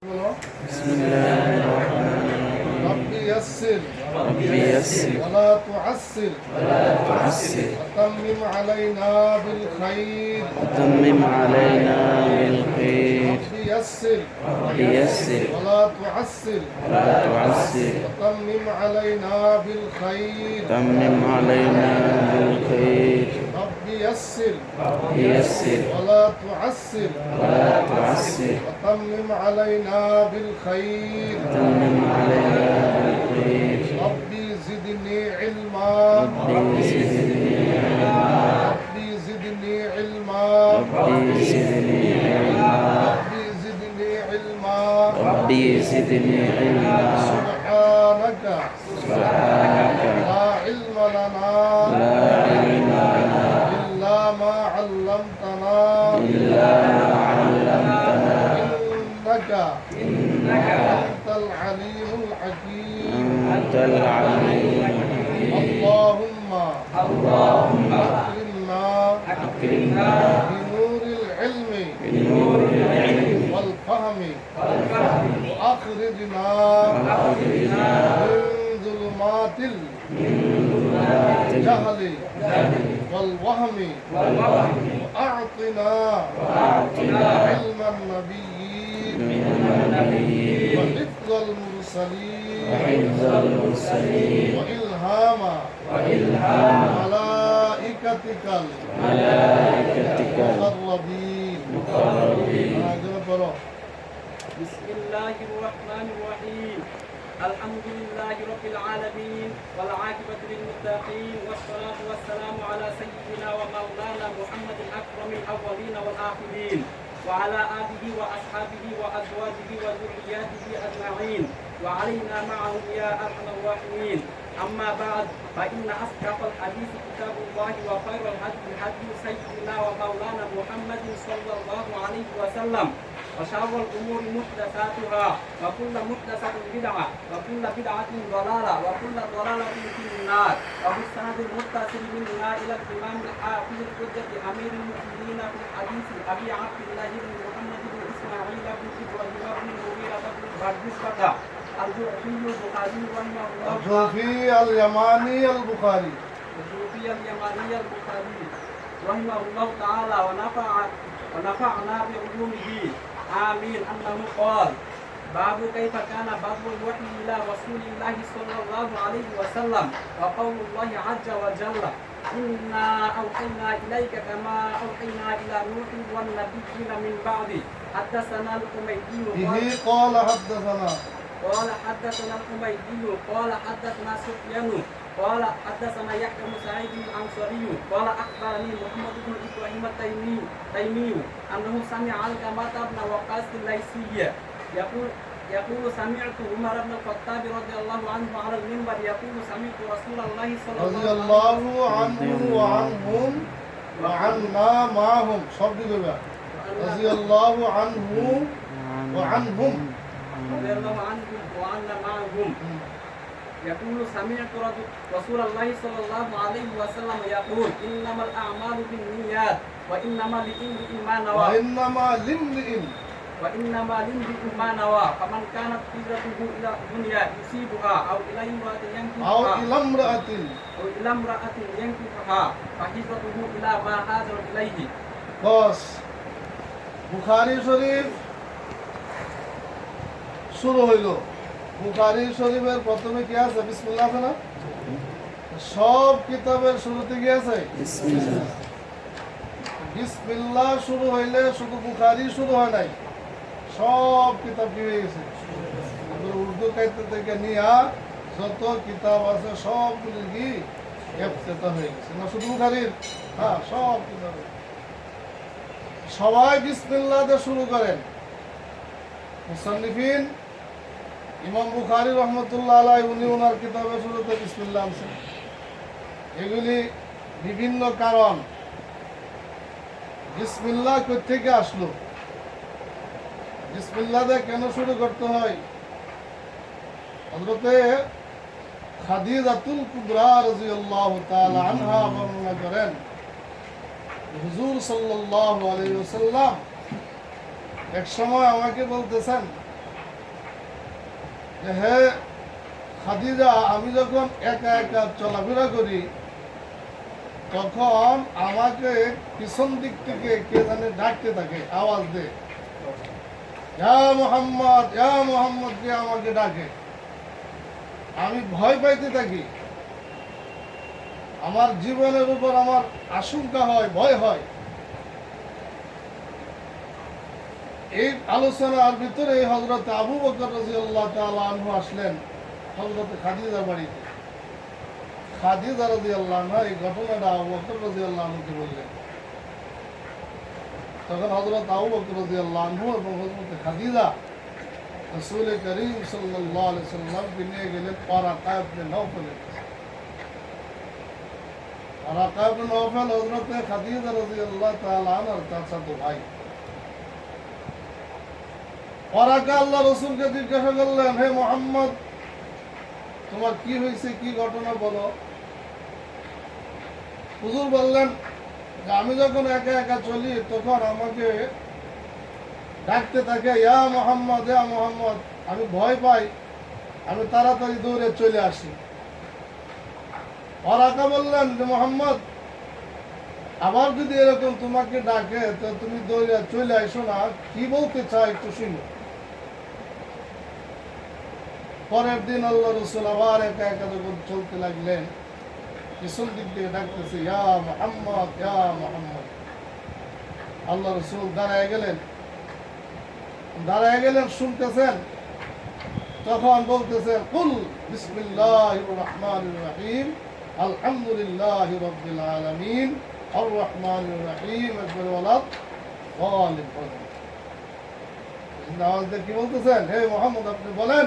بسم الله الرحمن الرحيم. رب يسر رب يسر. ولا تعسر ولا تعسر وتمم علينا بالخير وتمم علينا بالخير. رب يسر. رب يسر. ولا تعسر ولا تعسر وتمم علينا بالخير. تمم علينا بالخير. يسر. يسر. ولا تعسر. ولا تعسر. وتمم علينا بالخير. تمم علينا بالخير. ربي زدني علما. ربي زدني علما. ربي زدني علما. ربي زدني علما. ربي زدني علما. ربي زدني علما. العليم الحكيم. أنت العليم الحكيم. اللهم اللهم أكرمنا أكرمنا بنور العلم بنور العلم والفهم والفهم. وأخرجنا وأخرجنا من ظلمات الجهل والوهم. والوهم. وأعطنا وأعطنا علم النبيين وحفظ المرسلين وحفظ المرسلين وإلهام وإلهام ملائكتك ملائكتك المقربين المقربين। بسم الله الرحمن الرحيم الحمد لله رب العالمين والعاقبة للمتقين والصلاة والسلام على سيدنا ومولانا محمد أكرم الأولين والآخرين وعلى آله وأصحابه وأزواجه وذرياته أجمعين. وعلينا معهم يا أرحم الراحمين. أما بعد فإن أصدق الحديث كتاب الله وخير الهدي هدي سيدنا ومولانا محمد صلى الله عليه وسلم. وشر الأمور محدثاتها وكل محدثة بدعة وكل بدعة ضلالة وكل ضلالة في النار وفي السند المتصل منها إلى الإمام الحافظ الحجة أمير المؤمنين في الحديث أبي عبد الله بن محمد بن إسماعيل بن إبراهيم بن المغيرة بن بردسبة الجعفي البخاري رحمه الله الجوفي اليماني البخاري الجوفي اليماني البخاري رحمه الله تعالى ونفع ونفعنا بعلومه آمين. أنه قال باب كيف كان بدر الوحي إلى رسول الله صلى الله عليه وسلم وقول الله عز وجل إنا أوحينا إليك كما أوحينا إلى نوح والنبيين من بعده حدثنا الحميدي قال به قال حدثنا. قال حدثنا الحميدي قال حدثنا سفيان قال حدثنا يحيى بن سعيد الانصاري قال اخبرني محمد بن ابراهيم التيمي تيمي انه سمع علقمه بن وقاص الليثي يقول يقول سمعت عمر بن الخطاب رضي الله عنه على المنبر يقول سمعت رسول الله صلى الله عليه وسلم رضي الله عنه وعنهم وعنا معهم صبر رضي الله عنه وعنهم رضي الله عنه وعنا معهم يقول سمعت رجل- رسول الله صلى الله عليه وسلم يقول انما الاعمال بالنيات وانما لامرئ ما نوى وإنما لامرئ وانما لامرئ ما نوى فمن كانت هجرته الى دنيا يصيبها او الى امراه أو ينكحها إلى امرأة او الى امراه ينكحها فهجرته الى ما هاجر اليه বস বুখারি শরীফ শুরু হইল বুখারি শরীফের প্রথমে কি আছে? বিসমুল্লাহ না? সব কিতাবের শুরুতে কি আছে? বিসমিল্লাহ। শুরু হইলে শুধু বুখারি শুরু হয় নাই। সব কিতাব কি হয়ে গেছে? উর্দু কাহিত্য থেকে নিয়া যত কিতাব আছে সবগুলির কি ক্যাপচেতা হয়ে গেছে। না শুধু বুখারির? হ্যাঁ সব কিতাব। সবাই বিসমিল্লাহ শুরু করেন। মুসল্লিফিন ইমাম বুখারি রহমতুল্লাহ আলাই উনি ওনার কিতাবের শুরুতে বিসমিল্লাহ আনছেন। এগুলি বিভিন্ন কারণ। বিসমিল্লাহ থেকে আসলো? বিসমিল্লাহ দিয়ে কেন শুরু করতে হয়? হজরতে খাদিজাতুল কুবরা রাদিয়াল্লাহু তাআলা আনহা বর্ণনা করেন, হুজুর সাল্লাল্লাহু আলাইহি ওয়াসাল্লাম, এক সময় আমাকে বলতেছেন যে হে খাদিজা, আমি যখন একা একা চলাফেরা করি, তখন আমাকে পিছন দিক থেকে কে জানে ডাকতে থাকে, আওয়াজ দে মোহাম্মদ, ইয়া মোহাম্মদ কে আমাকে ডাকে। আমি ভয় পাইতে থাকি। আমার জীবনের উপর আমার আশঙ্কা হয়, ভয় হয়। এই আলোচনার ভিতরে হজরত আবু বকর রাজিয়াল্লাহ তাআলা আসলেন হজরত খাদিজার বাড়িতে। খাদিজা রাজিয়াল্লাহ এই ঘটনাটা আবু বকর রাজিয়াল্লাহ বললেন। তখন হজরত আবু বকর রাজিয়াল্লাহ আনহু এবং হজরত খাদিজা রসুল করিম সাল্লামকে নিয়ে গেলেন কাছে। ওয়ারাকা ইবনে নওফল হজরত খাদিজা রাদিয়াল্লাহু তাআলা আনহার চাচাতো ভাই। ওরাকা আল্লাহ রসুলকে জিজ্ঞাসা করলেন, হে মোহাম্মদ, তোমার কি হয়েছে? কি ঘটনা বলো? হুজুর বললেন আমি যখন একা একা চলি, তখন আমাকে ডাকতে থাকে, ইয়া মোহাম্মদ ইয়া মোহাম্মদ, আমি ভয় পাই, আমি তাড়াতাড়ি দৌড়ে চলে আসি। ওরাকা বললেন, যে মোহাম্মদ, আবার যদি এরকম তোমাকে ডাকে, তো তুমি দৌড়ে চলে আসো না, কি বলতে চাই একটু শুনো। পরের দিন আল্লাহ রসুল আবার একা একা যখন চলতে লাগলেন, পিছন দিক দিয়ে ডাকতেছে আল্লাহ রসুল দাঁড়ায় গেলেন। দাঁড়ায় গেলেন, শুনতেছেন, তখন বলতেছেন, কুল বিসমিল্লাহ রহমান রহিম, আলহামদুলিল্লাহ রব্বিল আলামিন আর রহমান রহিম আওয়াজ দিয়ে কি বলতেছেন? হে মোহাম্মদ, আপনি বলেন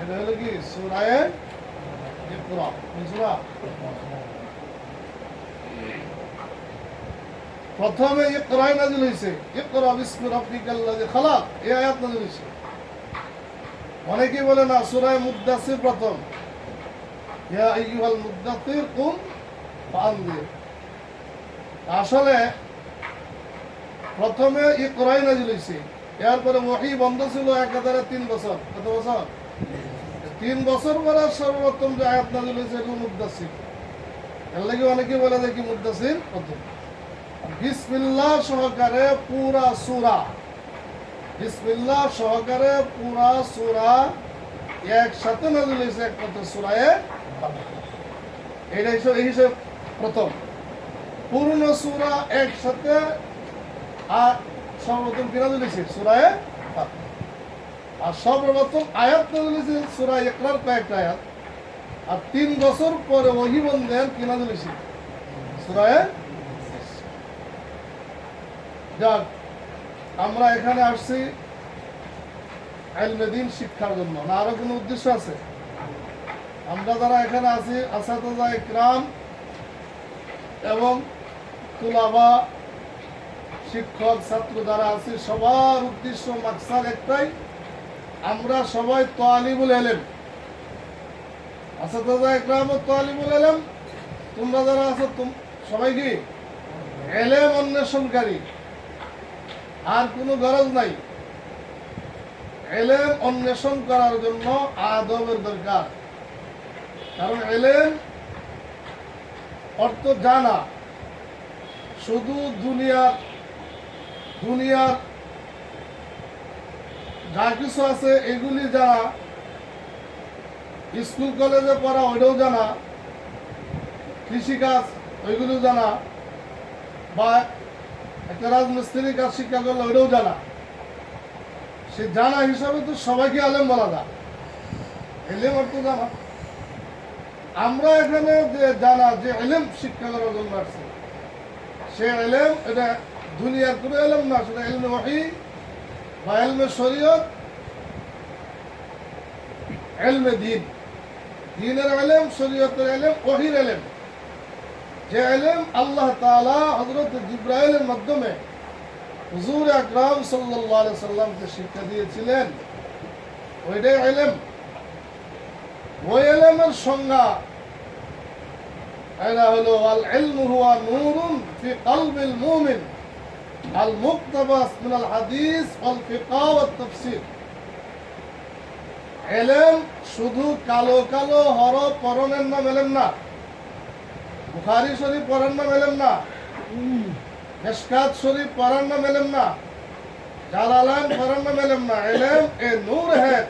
সেটা হলো কি সুরায় কোন সূরা? প্রথমে নাজিল হয়েছে ইকরা বিসমি রাব্বিকাল্লাযী খালাক, এই আয়াত নাজিল হয়েছে অনেকেই বলে না, সূরায় মুদ্দাসির প্রথম। আসলে প্রথমে ইকরাই নাজিল হয়েছে এরপরে ওহী বন্ধ ছিল একাধারে তিন বছর। কত বছর? তিন বছর পরে সর্বপ্রথম যে আয়াত নাজিল হয়েছে এগুলো মুদ্দাসির এর লাগে অনেকে বলে যে কি মুদ্দাসির প্রথম বিসমিল্লাহ সহকারে পুরা সুরা। বিসমিল্লাহ সহকারে পুরা সুরা একসাথে নাজিল হয়েছে একমাত্র সুরায় এটা এই হিসেবে প্রথম। পূর্ণ সুরা একসাথে আর সর্বপ্রথম কিনা দিয়েছে সুরায়। আর সর্বপ্রথম আয়াত দিয়েছে সুরায় একরার কয়েকটা আয়াত। আর তিন বছর পরে ওহি বন্ধের কিনা দিয়েছে সুরায় যাক, আমরা এখানে আসছি দিন শিক্ষার জন্য। না, আরও কোনো উদ্দেশ্য আছে? আমরা যারা এখানে আছি আসাদা ইকরাম এবং তুলাবা, শিক্ষক, ছাত্র যারা আছে, সবার উদ্দেশ্য, মাকসাদ একটাই আমরা সবাই তোয়ালিবুল এলেম। আসাদা ইকরাম ও তোয়ালিবুল এলেম? তোমরা যারা আছো সবাই কি? এলেম অন্বেষণকারী। আর কোনো গরজ নাই। এলেম অন্বেষণ করার জন্য আদবের দরকার। কারণ এলেম অর্থ জানা। শুধু দুনিয়ার দুনিয়ার যা কিছু আছে, এগুলি জানা স্কুল, কলেজে পড়া, ওইটাও জানা। কৃষিকাজ, ওইগুলো জানা। বা একটা রাজমিস্ত্রির কাজ শিক্ষা করলে ওইটাও জানা। সে জানা হিসাবে তো সবাইকে আলেম বলা যায়। এলেম অর্থ জানা। আমরা এখানে যে জানা যে এলেম শিক্ষা করার জন্য আসছি, সে এলেম এটা দুনিয়ার কোনো এলেম না সেটা এলমে ওয়াহি বা এলমে শরীয়ত, এলমে দিন। দিনের এলেম শরীয়তের এলেম ওহির এলেম যে এলেম আল্লাহ তাআলা হযরত জিব্রাইলের মাধ্যমে হুজুর আকরাম আলাইহি সাল্লামকে শিক্ষা দিয়েছিলেন, ওইটাই এলেম ওই এলেমের সংজ্ঞা এরা হলো আল ইলমু হুয়া নূরুন ফি কলবিল মুমিন। المقتبس من الحديث والفقه والتفسير. এলেম শুধু কালো কালো হরফ পরনের নাম এলেম না। বুখারি শরীফ পড়ার নাম এলেম না। মেসকাত শরীফ পড়ার নাম এলেম না। জালালান পড়ার নাম এলেম না। এলেম এ নূর হ্যাঁ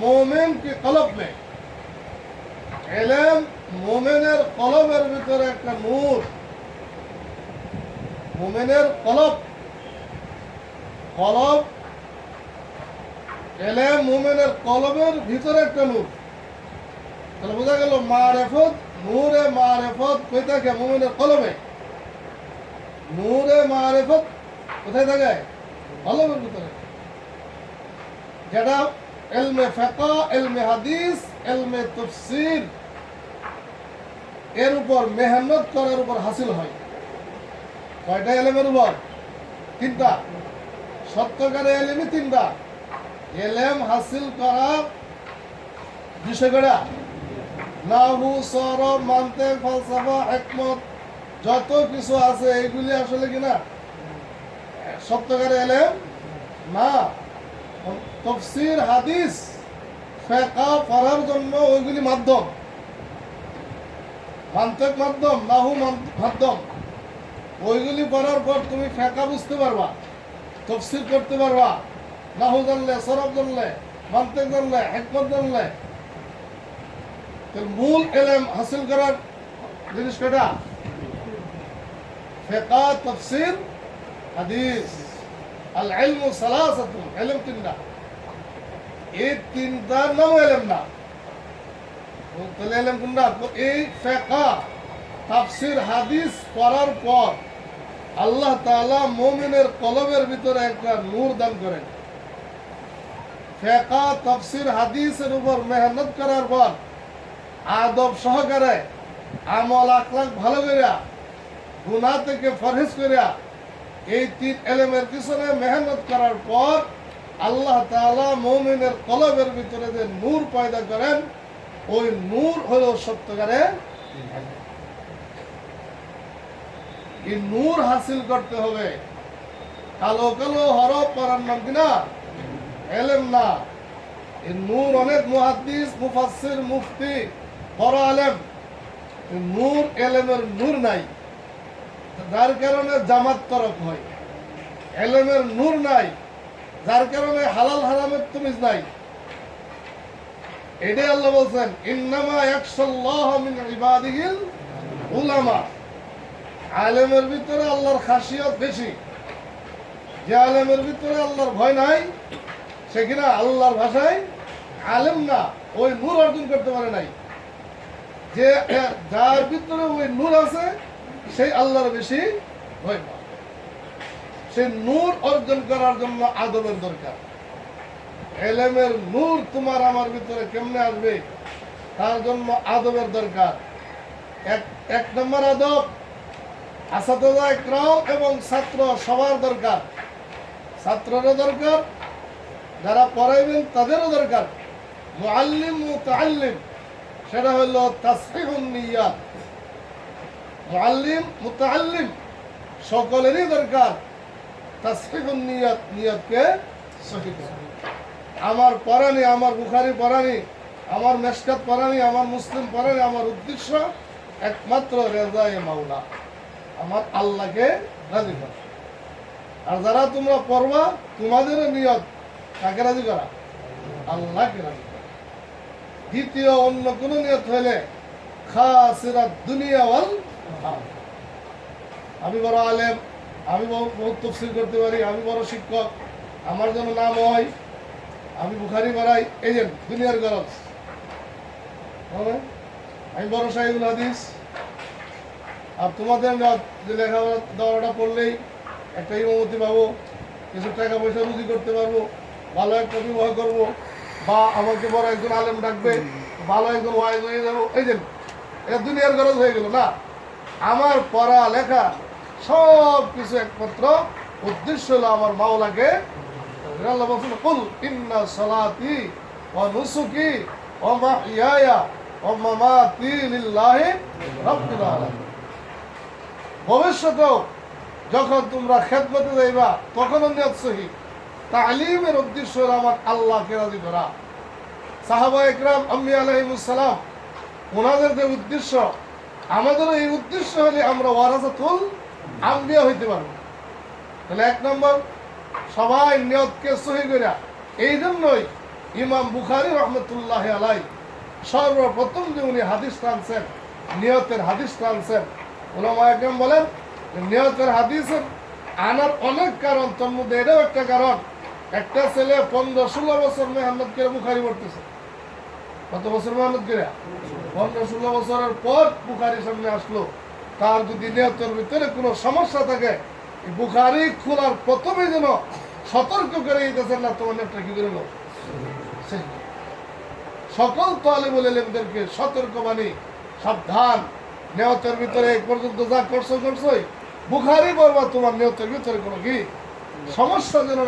মোমেন কি কলব মে। এলেম মোমেনের কলমের ভিতরে একটা নূর। মোমেনের কলব। কলব এলে মোমেনের কলবের ভিতরে একটা নূর। তাহলে বোঝা গেল মারেফত, নূরে মারেফত কই থাকে মোমেনের কলবে? নূরে মা রেফত কোথায় থাকে? কলবের ভিতরে। যেটা এলমে ফেকা এলমে হাদিস, এলমে তফসির, এর উপর মেহনত করার উপর হাসিল হয়। কয়টা এলেমের উপর? তিনটা। সত্যকারে এলেমই তিনটা। এলেম হাসিল করার বিষয়গুলা নাহু সরব মানতে, ফলসাফা একমত যত কিছু আছে এইগুলি আসলে কিনা? সত্যকারে এলেম? না। তফসির, হাদিস, ফেকা, পড়ার জন্য ওইগুলি মাধ্যম। মান্তেক মাধ্যম নাহু মাধ্যম। ওইগুলি পড়ার পর তুমি ফেকা বুঝতে পারবা, তফসির করতে পারবা, নাহু জানলে, সরব জানলে মান্তেক জানলে, হেকমত জানলে। মূল এলেম হাসিল করার জিনিস কটা ফেকা, তফসির, হাদিস। আল ইলমু সালাসাতুন ইলম তিনটা। এই তিনটার নাম এলেম না। তাহলে এলেম কোনটা? এই ফেকা, তাফসির, হাদিস পড়ার পর আল্লাহ তাআলা মুমিনের কলবের ভিতরে একটা নূর দান করেন। ফেকা, তাফসির, হাদিসের উপর মেহনত করার পর আদব সহকারে, আমল আখলাক ভালো করিয়া, গুনাহ থেকে ফরহেজ করিয়া এই তিন এলেমের পিছনে মেহনত করার পর আল্লাহ তাআলা মুমিনের কলবের ভিতরে যে নূর পয়দা করেন, ওই নূর হলো সত্যকারে এই নূর হাসিল করতে হবে? কালো কালো হরফ পড়ার নাম কিনা এলেম না। এই নূর অনেক মুহাদ্দিস, মুফাসসির, মুফতি, বড় আলেম। নূর এলেমের নূর নাই। যার কারণে জামাত তরফ হয়। এলেমের নূর নাই। যার কারণে হালাল হারামের তুমিজ নাই। এটাই আল্লাহ বলছেন, ইন্নামা ইয়াকশাল্লাহ মিন ইবাদিহিল উলামা। আলেমের ভিতরে আল্লাহর খাসিয়ত বেশি। যে আলেমের ভিতরে আল্লাহর ভয় নাই, সে কিনা আল্লাহর ভাষায় আলেম না, ওই নূর অর্জন করতে পারে নাই। যে, যার ভিতরে ওই নূর আছে সেই আল্লাহর বেশি ভয় পায়। সে নূর অর্জন করার জন্য আদবের দরকার। এলেমের নূর তোমার আমার ভিতরে কেমনে আসবে? তার জন্য আদবের দরকার। এক এক নম্বর আদব আসাদা একরাম এবং ছাত্র সবার দরকার। ছাত্ররও দরকার, যারা পড়াইবেন তাদেরও দরকার। মুআল্লিম মুতাআল্লিম, সেটা হলো তাসহিহুন নিয়াত। মুআল্লিম মুতাআল্লিম, সকলেরই দরকার তাসহিহুন নিয়াত, নিয়াতকে সহি আমার পড়ানি আমার বুখারি পড়ানি আমার মেশকাত পড়ানি আমার মুসলিম পড়ানি আমার উদ্দেশ্য একমাত্র রেজায়ে মাওলা। আমার আল্লাহকে রাজি করা। আর যারা তোমরা পড়বা তোমাদের নিয়ত, কাকে রাজি করা? আল্লাহকে রাজি করা। দ্বিতীয়, অন্য কোনো নিয়ত হইলে দুনিয়া আমি বড় আলেম, আমি বহু- তফসিল করতে পারি, আমি বড় শিক্ষক, আমার জন্য নাম হয়, আমি বুখারি বাড়াই যে দুনিয়ার গরজ? আমি বড় সাহেবুল হাদিস আর তোমাদের লেখাপড়া দেওয়াটা পড়লেই একটা ইমামতি পাবো কিছু টাকা পয়সা রুজি করতে পারব, ভালো একটা বিবাহ করব, বা আমাকে বড় একজন আলেম ডাকবে, ভালো একজন ওয়াইজ হয়ে যাব। এই যে এটা দুনিয়ার গরজ হয়ে গেল না? আমার পড়া লেখা সব কিছু একমাত্র উদ্দেশ্য হলো আমার মাওলাকে আল্লাহ মাহইয়ায়া ওয়া মামাতি লিল্লাহি রাব্বিল আলামিন। ভবিষ্যতেও যখন তোমরা খেদমতে যাইবা, তখনও নিয়ত সহি। তালিমের উদ্দেশ্য হলো আমার আল্লাহকে রাজি করা। সাহাবা একরাম, আম্মি আলহিমুসালাম ওনাদের যে উদ্দেশ্য, আমাদেরও এই উদ্দেশ্য হলে আমরা ওয়ারাসাতুল আম্বিয়া হইতে পারব। তাহলে এক নম্বর, সবাই নিয়তকে সহি করিয়া এই জন্যই ইমাম বুখারি রহমতুল্লাহ আলাই সর্বপ্রথম যে উনি হাদিস টানছেন নিয়তের হাদিস টানছেন ওলামা একদম বলেন যে নিয়তের হাদিসের আনার অনেক কারণ, তোর মধ্যে এটাও একটা কারণ। একটা ছেলে পনেরো ষোলো বছর মেহনত করে বুখারি পড়তেছে। কত বছর মেহনত করে? পনেরো ষোলো বছরের পর বুখারি সামনে আসলো। তার যদি নিয়তের ভিতরে কোনো সমস্যা থাকে বুখারি খোলার প্রথমে যেন সতর্ক করে দিতেছেন না তোমার নেটটা কি করে। সকল তালিবুল এলেমদেরকে সতর্ক বাণী সাবধান। নিয়তের ভিতরে এই পর্যন্ত যা করছ, করছোই। বুখারি বলবা তোমার নিয়তের ভিতরে কোনো কি? সমস্যা যেন